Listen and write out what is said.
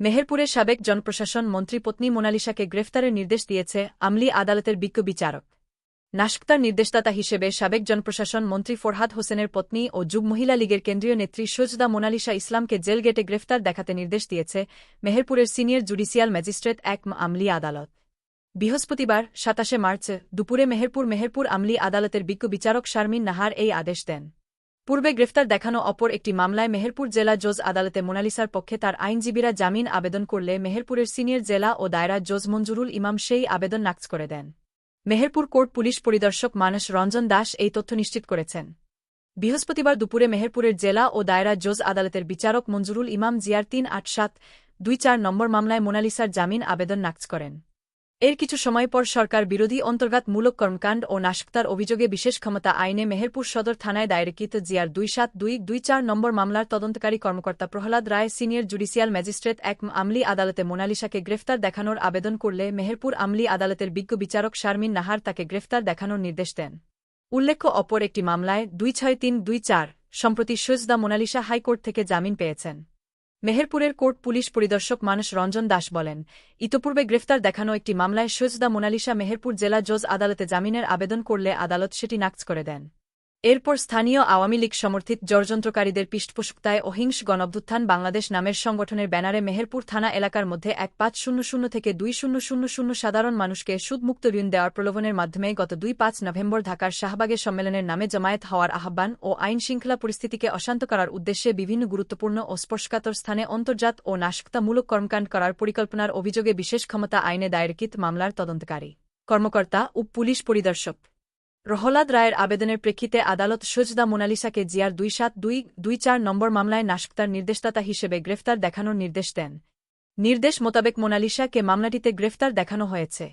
মেহেরপুরের সাবেক জনপ্রশাসন মন্ত্রী পত্নী মোনালিসাকে গ্রেফতারের নির্দেশ দিয়েছে আমলি আদালতের বিজ্ঞ বিচারক। নাশক্তার নির্দেশদাতা হিসেবে সাবেক জনপ্রশাসন মন্ত্রী ফরহাদ হোসেনের পত্নী ও যুগ মহিলা লীগের কেন্দ্রীয় নেত্রী সজদা মোনালিসা ইসলামকে জেল গেটে গ্রেফতার দেখাতে নির্দেশ দিয়েছে মেহেরপুরের সিনিয়র জুডিশিয়াল ম্যাজিস্ট্রেট এক আমলি আদালত। বৃহস্পতিবার, সাতাশে মার্চ, দুপুরে মেহেরপুর মেহেরপুর আমলি আদালতের বিজ্ঞ বিচারক শারমিন নাহার এই আদেশ দেন। পূর্বে গ্রেফতার দেখানো অপর একটি মামলায় মেহেরপুর জেলা জজ আদালতে মোনালিসার পক্ষে তার আইনজীবীরা জামিন আবেদন করলে মেহেরপুরের সিনিয়র জেলা ও দায়রা জজ মঞ্জুরুল ইমাম সেই আবেদন নাকচ করে দেন। মেহেরপুর কোর্ট পুলিশ পরিদর্শক মানস রঞ্জন দাস এই তথ্য নিশ্চিত করেছেন। বৃহস্পতিবার দুপুরে মেহেরপুরের জেলা ও দায়রা জজ আদালতের বিচারক মঞ্জুরুল ইমাম জিয়ার তিন আট সাত দুই চার নম্বর মামলায় মোনালিসার জামিন আবেদন নাকচ করেন। এর কিছু সময় পর সরকার বিরোধী অন্তর্ঘাতমূলক কর্মকাণ্ড ও নাশকতার অভিযোগে বিশেষ ক্ষমতা আইনে মেহেরপুর সদর থানায় দায়েরকৃত জিয়ার দুই সাত দুই দুই চার নম্বর মামলার তদন্তকারী কর্মকর্তা Prahlad Roy, senior judicial magistrate এক আমলি আদালতে মোনালিসাকে গ্রেফতার দেখানোর আবেদন করলে মেহেরপুর আমলি আদালতের বিজ্ঞ বিচারক শারমিন নাহার তাকে গ্রেফতার দেখানোর নির্দেশ দেন। উল্লেখ্য, অপর একটি মামলায় দুই ছয় তিন দুই চার, সম্প্রতি সজদা মোনালিসা হাইকোর্ট থেকে জামিন পেয়েছেন। মেহেরপুরের কোর্ট পুলিশ পরিদর্শক মানুষ রঞ্জন দাস বলেন, ইতপূর্বে গ্রেফতার দেখানো একটি মামলায় সৈজদা মোনালিসা মেহেরপুর জেলা জজ আদালতে জামিনের আবেদন করলে আদালত সেটি নাকচ করে দেন। এরপর স্থানীয় আওয়ামী লীগ সমর্থিত জড়যন্ত্রকারীদের পৃষ্ঠপোষকতায় অহিংস গণঅভ্যুত্থান বাংলাদেশ নামের সংগঠনের ব্যানারে মেহেরপুর থানা এলাকার মধ্যে এক পাঁচ শূন্য শূন্য থেকে দুই শূন্য শূন্য শূন্য সাধারণ মানুষকে সুদমুক্ত ঋণ দেওয়ার প্রলোভনের মাধ্যমে গত দুই পাঁচ নভেম্বর ঢাকার শাহবাগে সম্মেলনের নামে জমায়েত হওয়ার আহ্বান ও আইন শৃঙ্খলা পরিস্থিতিকে অশান্ত করার উদ্দেশ্যে বিভিন্ন গুরুত্বপূর্ণ ও স্পর্শকাতর স্থানে অন্তর্জাত ও নাশকতামূলক কর্মকাণ্ড করার পরিকল্পনার অভিযোগে বিশেষ ক্ষমতা আইনে দায়েরকৃত মামলার তদন্তকারী কর্মকর্তা ও পুলিশ পরিদর্শক রহলাদ রায়ের আবেদনের প্রেক্ষিতে আদালত সোজদা মোনালিসাকে জিয়ার দুই সাত দুই দুই চার নম্বর মামলায় নাশকতার নির্দেশদাতা হিসেবে গ্রেফতার দেখানোর নির্দেশ দেন। নির্দেশ মোতাবেক মোনালিসাকে মামলাটিতে গ্রেফতার দেখানো হয়েছে।